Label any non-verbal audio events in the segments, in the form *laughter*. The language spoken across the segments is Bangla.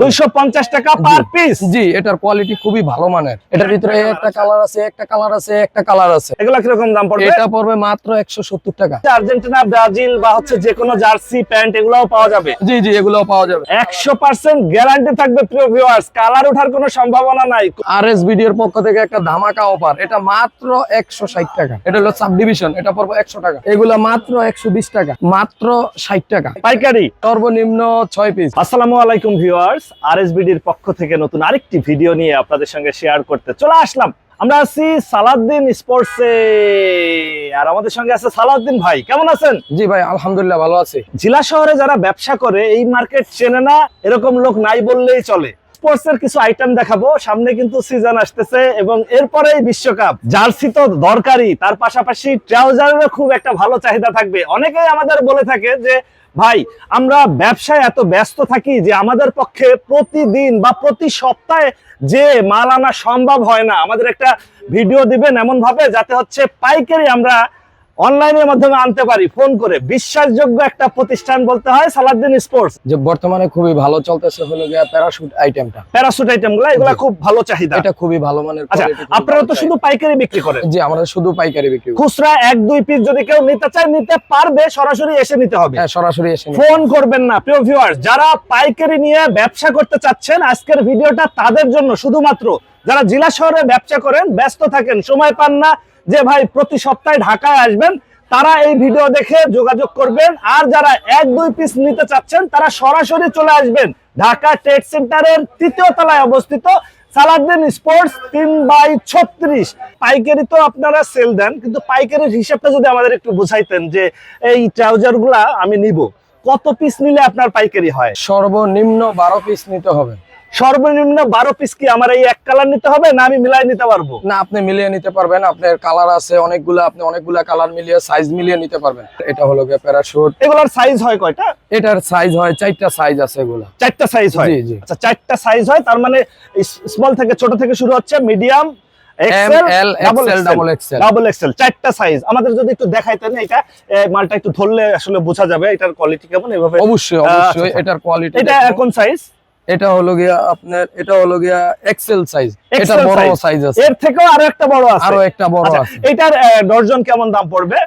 দুইশো পঞ্চাশ টাকা পার পিস জি এটার কোয়ালিটি খুবই ভালো মানের। এটার ভিতরে একটা কালার আছে একটা কালার আছে একটা কালার আছে। এগুলা কীরকম দাম পড়বে? এটা পড়বে মাত্র একশো সত্তর টাকা। আর্জেন্টিনা ব্রাজিল বা হচ্ছে যে কোনো জার্সি প্যান্ট এগুলাও পাওয়া যাবে? জি জি এগুলোও পাওয়া যাবে। একশো পার্সেন্ট গ্যারান্টি থাকবে প্রিয় ভিউয়ার্স কালার ওঠার কোনো সম্ভাবনা নাই। ভিডিওর পক্ষ থেকে একটা ধামাকা অফার এটা মাত্র একশো ষাট টাকা। এটা হলো সাব ডিভিশন এটা পড়বে একশো টাকা। এগুলা মাত্র একশো বিশ টাকা। মাত্র ষাট টাকা। পাইকারি। সর্বনিম্ন ছয় পিস আসসালামু আলাইকুম ভিউয়ার্স আরএসবিডির পক্ষ থেকে নতুন আরেকটি ভিডিও নিয়ে আপনাদের সঙ্গে শেয়ার করতে চলে আসলাম। আমরা আছি সালাদ্দিন স্পোর্টসে আর আমাদের সঙ্গে আছে সালাদ্দিন ভাই কেমন আছেন? জি ভাই আলহামদুলিল্লাহ ভালো আছি। জেলা শহরে যারা ব্যবসা করে এই মার্কেট চেনে না এরকম লোক নাই বললেই চলে। স্পোর্টস এর কিছু আইটেম দেখাবো। সামনে কিন্তু সিজন আসতেছে এবং এরপরেই বিশ্বকাপ। জার্সি তো দরকারি তার পাশাপাশি ট্রাউজারেরও খুব একটা ভালো চাহিদা থাকবে। অনেকেই আমাদের বলে থাকে যে, ভাই, আমরা ব্যবসায় এত ব্যস্ত থাকি যে আমাদের পক্ষে প্রতিদিন বা প্রতি সপ্তাহে যে মাল আনা সম্ভব হয় না। আমাদের একটা ভিডিও দিবেন এমন ভাবে যাতে হচ্ছে পাইকারি আমরা অনলাইনের মাধ্যমে আনতে পারি ফোন করে। বিশ্বাসযোগ্য একটা প্রতিষ্ঠান বলতে হয় সালাদ্দিন স্পোর্টস। যে বর্তমানে খুবই ভালো চলতেছে হলো গিয়া প্যারাশুট আইটেমটা। প্যারাসুট আইটেমগুলা এগুলা খুব ভালো চাহিদা। এটা খুবই ভালো মানের আচ্ছা আপনারা তো শুধু পাইকারি বিক্রি করেন। জি আমরা শুধু পাইকারি বিক্রি করি। খুচরা এক দুই পিস যদি কেউ নিতে চায় নিতে পারবে সরাসরি এসে নিতে হবে। হ্যাঁ সরাসরি এসে ফোন করবেন না প্রিয় ভিউয়ার্স যারা পাইকারি নিয়ে ব্যবসা করতে চাচ্ছেন আজকের ভিডিওটা তাদের জন্য শুধুমাত্র যারা জেলা শহরে ব্যবসা করেন, ব্যস্ত থাকেন, সময় পান না, যে ভাই প্রতি সপ্তাহে ঢাকায় আসবেন, তারা এই ভিডিও দেখে যোগাযোগ করবেন। আর যারা এক, দুই পিস নিতে চাচ্ছেন, তারা সরাসরি চলে আসবেন ঢাকা ট্রেড সেন্টারের তৃতীয় তলায় অবস্থিত সালাদ্দিন স্পোর্টস তিন বাই ছত্রিশ। পাইকারি তো আপনারা সেল দেন, কিন্তু পাইকারির হিসাবটা যদি আমাদের একটু বুঝাইতেন যে এই ট্রাউজার আমি নিব। কত পিস নিলে আপনার পাইকারি হয়? সর্বনিম্ন বারো পিস নিতে হবে। সর্বনিম্ন বারো পিস কি আমার এই এক কালার নিতে হবে না আমি মিলাই নিতে পারব? না আপনি মিলিয়ে নিতে পারবেন। আপনার কালার আছে অনেকগুলা আপনি অনেকগুলা কালার মিলিয়ে সাইজ মিলিয়ে নিতে পারবেন। এটা হলো গিয়ে প্যারাশুট এগুলার সাইজ হয় কয়টা? এটার সাইজ হয় চারটা সাইজ আছে এগুলা। চারটা সাইজ হয়? জি জি। আচ্ছা চারটা সাইজ হয় তার মানে স্মল থেকে ছোট থেকে শুরু হচ্ছে medium L double XL double XL চারটা সাইজ আমাদের যদি একটু দেখাইতেন এটা মালটা একটু ধরলে আসলে বোঝা যাবে এটার কোয়ালিটি কেমন এভাবে। অবশ্যই আচ্ছা, অবশ্যই আচ্ছা। এটার কোয়ালিটি এটা কোন সাইজ এটা হলো গিয়া আপনার এটা হলো গিয়া এক্সেল সাইজ এটা বড় সাইজ আছে। এর থেকেও আরও একটা বড় আছে। আরও একটা বড় আচ্ছা, আছে। এটার ডর্জন কেমন দাম পড়বে?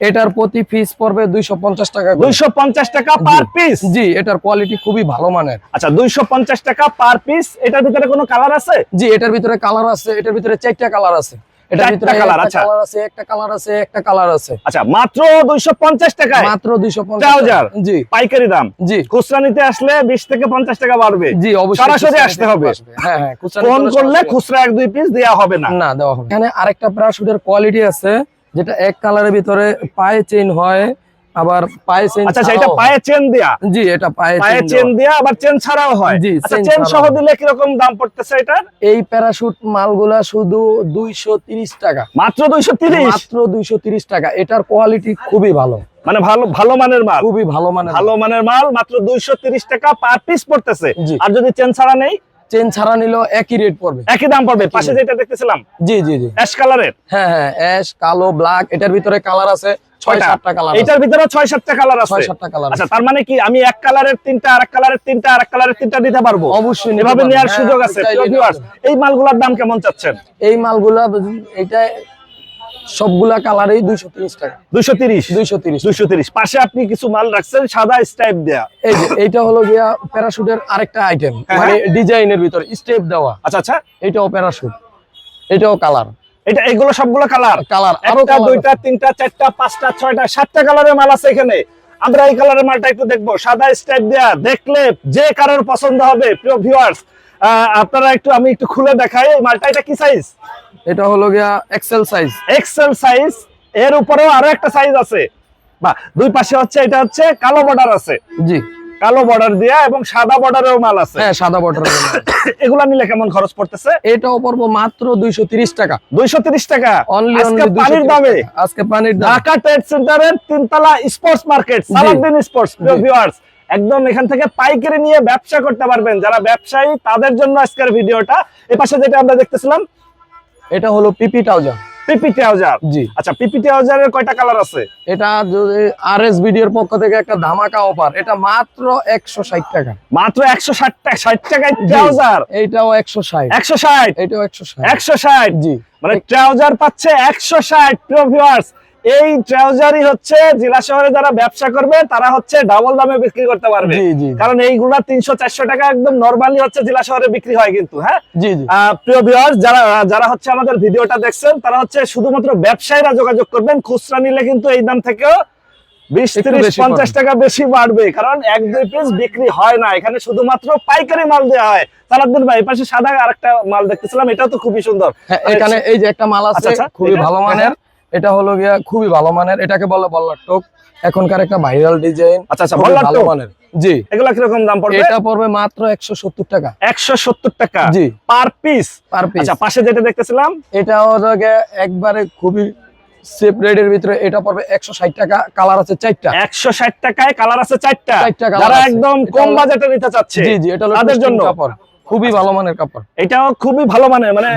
এটার প্রতি পিস পড়বে 250 টাকা করে। দুইশো পঞ্চাশ টাকা পার পিস জি এটার কোয়ালিটি খুবই ভালো মানের। আচ্ছা দুইশো পঞ্চাশ টাকা পার পিস এটার ভিতরে কোনো কালার আছে? জি এটার ভিতরে কালার আছে এটার ভিতরে চারটা কালার আছে। ভিতরে আচ্ছা। কালার আছে একটা কালার আছে একটা কালার আছে। আচ্ছা মাত্র দুইশো পঞ্চাশ টাকায়? মাত্র 250 Trouser? জি। পাইকারি দাম? জি। খুচরা নিতে আসলে বিশ থেকে পঞ্চাশ টাকা বাড়বে। জি অবশ্যই সরাসরি আসতে হবে। হ্যাঁ হ্যাঁ খুচরা ফোন করলে খুচরা এক দুই পিস দেওয়া হবে না। না দেওয়া হবে এখানে আরেকটা ব্রাশ কোয়ালিটি আছে যেটা এক কালারের ভিতরে পায়ে চেইন হয় আবার পায়ে চেইন আচ্ছা সেটা পায়ে চেন দেয়া? জি এটা পায়ে পায়ে চেন দেয়া আবার চেন ছাড়াও হয়? জি, আচ্ছা চেন সহ। দিলে কীরকম দাম পড়তেছে এটার? এই প্যারাশুট মালগুলা শুধু 230 টাকা। মাত্র দুইশো তিরিশ? মাত্র 230 টাকা। এটার কোয়ালিটি খুবই ভালো। মানে ভালো ভালো মানের মাল? খুবই ভালো মানের ভালো মানের মাল মাত্র দুইশো তিরিশ টাকা পার পিস পড়তেছে। আর যদি চেন ছাড়া নেই? চেন ছাড়া নিলেও একই রেট পড়বে। একই দাম পড়বে। পাশে যেটা দেখতেছিলাম? জি জি জি। অ্যাশ কালারের হ্যাঁ হ্যাঁ অ্যাশ কালো ব্ল্যাক এটার ভিতরে কালার আছে ছয় সাতটা কালার এটার ভিতরে ছয় সাতটা কালার আছে। ছয় সাতটা কালার আচ্ছা তার মানে কি আমি এক কালারের তিনটা আর এক কালারের তিনটা আর এক কালারের তিনটা দিতে পারব? অবশ্যই নিতে এভাবে নেওয়ার হ্যাঁ, সুযোগ আছে। এই মালগুলোর দাম কেমন চাচ্ছেন? এই মালগুলা এটা সবগুলা কালারই দুইশো তিরিশ টাকা। দুইশো তিরিশ? দুইশো তিরিশ। দুইশো তিরিশ। পাশে আপনি কিছু মাল রাখছেন সাদা স্টাইপ দেয়া। এই যে এইটা হলো গিয়া প্যারাশুটের আরেকটা আইটেম হ্যাঁ, মানে ডিজাইনের ভিতরে স্টেপ দেওয়া। আচ্ছা আচ্ছা। এটাও প্যারাশুট এটাও কালার এটা এগুলো সবগুলো কালার। কালার আরও একটা দুইটা তিনটা চারটা পাঁচটা ছয়টা সাতটা কালারের মাল আছে এখানে। আমরা এই কালারের মালটা একটু দেখব। সাদা স্টাইপ দেয়া দেখলে যে কারোর পছন্দ হবে প্রিয় ভিউয়ার্স আপনারা একটু আমি একটু খুলে দেখাই এই মালটা। এটা কি সাইজ এটা হলো গিয়া এক্সেল সাইজ এক্সেল সাইজ এর উপরেও আরও একটা সাইজ আছে। বা দুই পাশে হচ্ছে এটা হচ্ছে কালো বর্ডার আছে। জি। কালো বর্ডার দেয়া এবং সাদা বর্ডারেও মাল আছে। হ্যাঁ সাদা বটর *coughs* এগুলা নিলে কেমন খরচ পড়তেছে? এটাও পড়ব মাত্র দুইশো তিরিশ টাকা। দুইশো তিরিশ টাকা? অনলি আজকে পানির দামে। আজকে পানির দাম। ঢাকা ট্রেড সেন্টারের তিনতলা sports market Salauddin sports. Viewers একদম এখান থেকে পাইকারি নিয়ে ব্যবসা করতে পারবেন। যারা ব্যবসায়ী তাদের জন্য আজকের ভিডিওটা। এ পাশে যেটা আমরা দেখতেছিলাম এটা হলো পিপি ট্রাউজার পিপি ট্রাউজার জি। আচ্ছা পিপি ট্রাউজারের কয়টা কালার আছে? এটা যদি ভিডিওর পক্ষ থেকে একটা ধামাকা অফার এটা মাত্র একশো ষাট টাকা। মাত্র একশো ষাট টাকা ষাট টাকায় ট্রাউজার এইটাও একশো ষাট। একশো ষাট? এটাও একশো ষাট। একশো ষাট? জি। মানে ট্রাউজার পাচ্ছে একশো ষাট ভিউয়ার্স এই ট্রাউজারই হচ্ছে জেলা শহরে যারা ব্যবসা করবে তারা হচ্ছে ডাবল দামে বিক্রি করতে পারবে। কারণ এইগুলা তিনশো চারশো টাকা একদম নর্মালি হচ্ছে জেলা শহরে বিক্রি হয় কিন্তু হ্যাঁ? প্রিয় ভিউয়ার্স যারা যারা হচ্ছে আমাদের ভিডিওটা দেখছেন তারা হচ্ছে শুধুমাত্র ব্যবসায়ীরা যোগাযোগ করবেন খুচরা নিলে কিন্তু এই দাম থেকেও বিশ তিরিশ পঞ্চাশ টাকা বেশি বাড়বে কারণ এক দুই পিস বিক্রি হয় না। এখানে শুধুমাত্র পাইকারি মাল দেওয়া হয়। সালাদ্দিন ভাই পাশে সাদা আরেকটা মাল দেখতেছিলাম এটাও তো খুবই সুন্দর। হ্যাঁ, এখানে এই যে একটা মাল আছে আচ্ছা, আচ্ছা, খুবই ভালো মানের। এটা হলো গিয়া খুবই ভালো মানের এটাকে বলে বল্লার টোক। এখনকার একটা ভাইরাল ডিজাইন আচ্ছা আচ্ছা বললাম ভালো মানের। জি। এগুলা কীরকম দাম পড়বে? এটা পড়বে মাত্র একশো সত্তর টাকা। একশো সত্তর টাকা জি। Per piece? Per piece. আচ্ছা পাশে যেটা দেখতেছিলাম? এটা হলো গিয়া একবারে খুবই সেফ রেডের ভিতরে এটা পড়বে একশো ষাট টাকা কালার আছে চারটা। একশো ষাট টাকায় কালার আছে যারা একদম কম বাজেটে নিতে চাচ্ছে জি জি এটা তাদের জন্য। খুবই ভালো মানের কাপড়। এটাও খুবই ভালো মানে মানে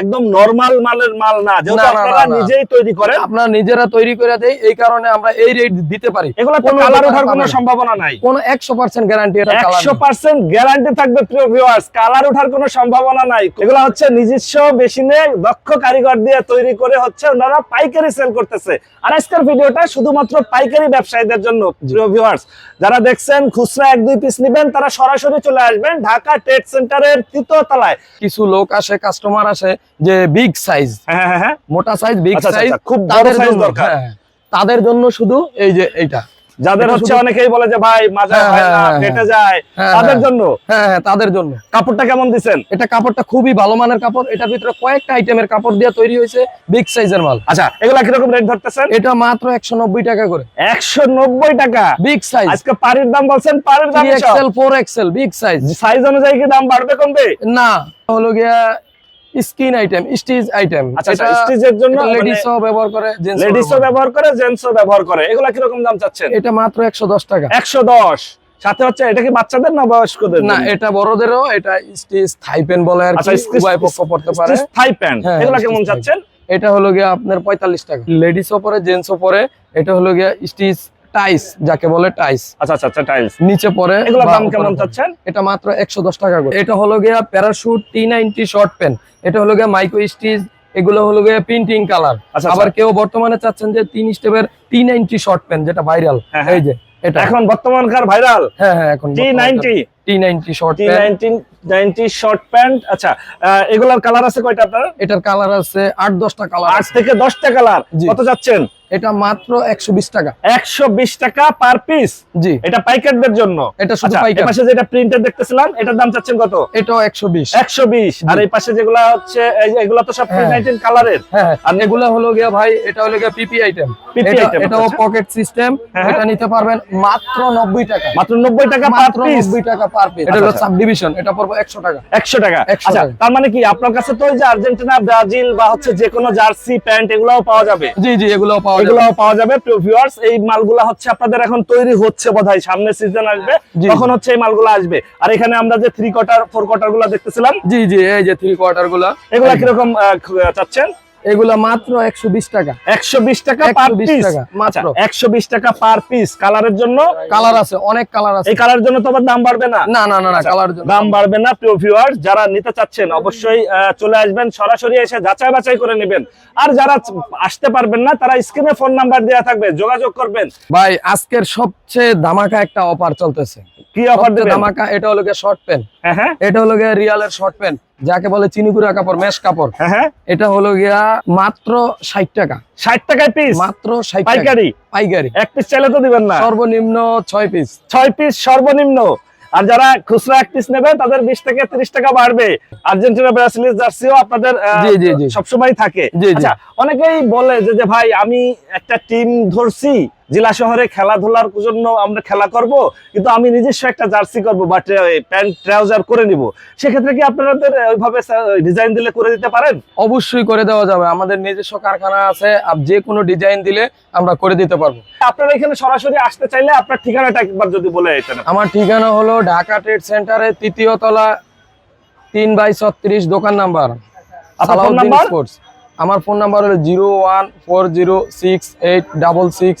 একদম নরমাল মালের মাল না যেহেতু না, আপনারা। নিজেই তৈরি করেন। আপনারা নিজেরা তৈরি করে দেয় এই কারণে আমরা এই রেট দিতে পারি। এগুলো কোনো কালার ওঠার কোনো সম্ভাবনা নাই। কোনো একশো পার্সেন্ট গ্যারান্টি এটা কালার একশো পার্সেন্ট গ্যারান্টি থাকবে প্রিয় ভিউয়ার্স কালার ওঠার কোনো সম্ভাবনা নাই। এগুলো হচ্ছে নিজস্ব মেশিনে দক্ষ কারিগর দিয়ে তৈরি করে হচ্ছে ওনারা পাইকারি সেল করতেছে। আর আজকের ভিডিওটা শুধুমাত্র পাইকারি ব্যবসায়ীদের জন্য প্রিয় ভিউয়ার্স যারা দেখছেন খুচরা এক দুই পিস নেবেন তারা সরাসরি চলে আসবেন ঢাকা ট্রেড সেন্টারের তৃতীয় তলায়। কিছু লোক আসে কাস্টমার আসে যে বিগ সাইজ হ্যাঁ হ্যাঁ হ্যাঁ। মোটা সাইজ বিগ সাইজ খুব বড় দরকার। হ্যাঁ, তাদের জন্য শুধু এই যে এইটা। যাদের হচ্ছে অনেকেই বলে যে ভাই মাজা হ্যাঁ, হয় না হ্যাঁ, হ্যাঁ, যায়। তাদের। জন্য? হ্যাঁ হ্যাঁ তাদের জন্য। কাপড়টা কেমন দিছেন? এটা কাপড়টা খুবই ভালো মানের কাপড়। এটার ভিতরে কয়েকটা আইটেমের কাপড় দিয়ে তৈরি হয়েছে বিগ সাইজের মাল। আচ্ছা এগুলা কীরকম রেট ধরতেছেন? এটা মাত্র একশো নব্বই টাকা করে। একশো নব্বই টাকা? বিগ সাইজ আজকে পাড়ির দাম বলছেন পাড়ির দাম XL four XL big size size অনুযায়ী কি দাম বাড়বে কমবে? না হলো গিয়া স্কিন আইটেম স্টিচ আইটেম। আচ্ছা আচ্ছা স্টিচের জন্য লেডিসও ব্যবহার করে লেডিসও ব্যবহার করে। জেন্টসও ব্যবহার করে। এগুলা কীরকম দাম চাচ্ছেন? এটা মাত্র একশো দশ টাকা। একশো দশ। সাথে হচ্ছে এটা কি বাচ্চাদের না বয়স্কদের না এটা বড়দেরও এটা স্টিচ থাইপেন বলে আর আচ্ছা কি উভয় পক্ষ পড়তে পারে। থাই প্যান্ট হ্যাঁ, এগুলা কেমন চাচ্ছেন? এটা হলো গিয়া আপনার পঁয়তাল্লিশ টাকা। লেডিসও পরে জেন্টসও পরে এটা হলো গিয়া স্টিচ টাইস যাকে বলে টাইস। আচ্ছা আচ্ছা আচ্ছা টাইলস। নিচে পরে এগুলোর বা দাম কেমন চাচ্ছেন? এটা মাত্র একশো দশ টাকা করে। এটা হলো গিয়া parachute T ninety short pant এটা হলো গিয়া মাইক্রো স্টিচ এগুলো হলো গিয়া প্রিন্টিং কালার আচ্ছা আবার কেউ বর্তমানে চাচ্ছেন যে তিন স্টেপের টি নাইনটি শর্ট প্যান্ট যেটা ভাইরাল হ্যাঁ, হ্যাঁ। এই যে এটা। এখন বর্তমানকার ভাইরাল হ্যাঁ হ্যাঁ এখন T ninety T ninety short ninety short pant আচ্ছা এগুলার কালার আছে কয়টা আপনার? এটার কালার আছে আট দশটা কালার আট থেকে দশটা কালার। কত যাচ্ছেন এটা মাত্র একশো বিশ টাকা। একশো বিশ টাকা পার পিস জি। এটা পাইকারদের জন্য? এটা শুধু আচ্ছা পাইকার। পাশে যেটা প্রিন্টার দেখতেছিলাম এটার দাম চাচ্ছেন কত? এটাও একশো বিশ। একশো বিশ। আর এই পাশে যেগুলা হচ্ছে এগুলা তো সব হ্যাঁ। নাইনটিন কালারের হ্যাঁ আর এগুলা হলো গিয়া ভাই এটা হলো গিয়া পিপি আইটেম PP item, এটাও আচ্ছা। পকেট সিস্টেম হ্যাঁ, এটা নিতে পারবেন মাত্র নব্বই টাকা। মাত্র নব্বই টাকা পার পিস নব্বই টাকা পার পিস এটা হলো আচ্ছা। সাব ডিভিশন এটা পড়ব একশো টাকা। একশো টাকা। আচ্ছা তার মানে কি আপনার কাছে তো ওই যে আর্জেন্টিনা ব্রাজিল বা হচ্ছে যে কোনো জার্সি প্যান্ট এগুলাও পাওয়া যাবে? জি জি এগুলো পাওয়া যাবে এগুলাও পাওয়া যাবে ভিউয়ার্স এই মালগুলা হচ্ছে আপনাদের এখন তৈরি হচ্ছে বোধহয় সামনে সিজন আসবে। তখন হচ্ছে এই মালগুলো আসবে। আর এখানে আমরা যে থ্রি কোয়ার্টার ফোর কোয়ার্টারগুলা দেখতেছিলাম জি জি এই যে থ্রি কোয়ার্টারগুলা। এগুলা কীরকম চাচ্ছেন? এগুলা মাত্র একশো বিশ টাকা। একশো বিশ টাকা পার পিস টাকা, মাত্র। একশো বিশ টাকা পার পিস কালারের জন্য? কালার আছে অনেক কালার আছে। এই কালারের জন্য তো আবার দাম বাড়বে না? না না না না আচ্ছা, কালার দাম বাড়বে না প্রিয় ভিউয়ার্স যারা নিতে চাচ্ছেন অবশ্যই চলে আসবেন সরাসরি এসে যাচাই বাছাই করে নেবেন। আর যারা আসতে পারবেন না তারা স্ক্রিনে ফোন নাম্বার দেওয়া থাকবে যোগাযোগ করবেন। ভাই আজকের সবচেয়ে ধামাকা একটা অফার চলতেছে। কি অফার ধামাকা এটা হলো শর্ট প্যান্ট হ্যাঁ হ্যাঁ। এটা হলো গিয়া রিয়ালের শর্ট প্যান্ট যাকে বলে চিনিগুড়া কাপড় মেশ কাপড় হ্যাঁ হ্যাঁ। এটা হলো গিয়া মাত্র ষাট টাকা। ষাট টাকায় পিস মাত্র পাইকারি? পাইকারি। এক পিস চাইলে তো দিবেন না। সর্বনিম্ন ছয় পিস ছয় পিস সর্বনিম্ন। আর যারা খুচরা এক পিস নেবে তাদের বিশ থেকে ত্রিশ টাকা বাড়বে। আর্জেন্টিনা ব্রাজিলের জার্সিও আপনাদের। সবসময় থাকে। আচ্ছা অনেকেই বলে যে ভাই আমি একটা টিম ধরছি জেলা শহরে খেলাধুলার জন্য আমরা খেলা করব কিন্তু আমি নিজস্ব একটা জার্সি করব বা প্যান্ট ট্রাউজার করে নিব। সেক্ষেত্রে কি আপনাদের ওইভাবে ডিজাইন দিলে করে দিতে পারেন? অবশ্যই করে দেওয়া যাবে। আমাদের নিজস্ব কারখানা আছে আর যে কোনো ডিজাইন দিলে আমরা করে দিতে পারব। আপনারা এখানে সরাসরি আসতে চাইলে আপনার ঠিকানাটা একবার যদি বলে দিতেন। আমার ঠিকানা হলো ঢাকা ট্রেড সেন্টারে তৃতীয় তলা তিন বাই ছত্রিশ দোকান নাম্বার? স্পোর্টস। আমার ফোন নাম্বার হলো zero one four zero six eight double six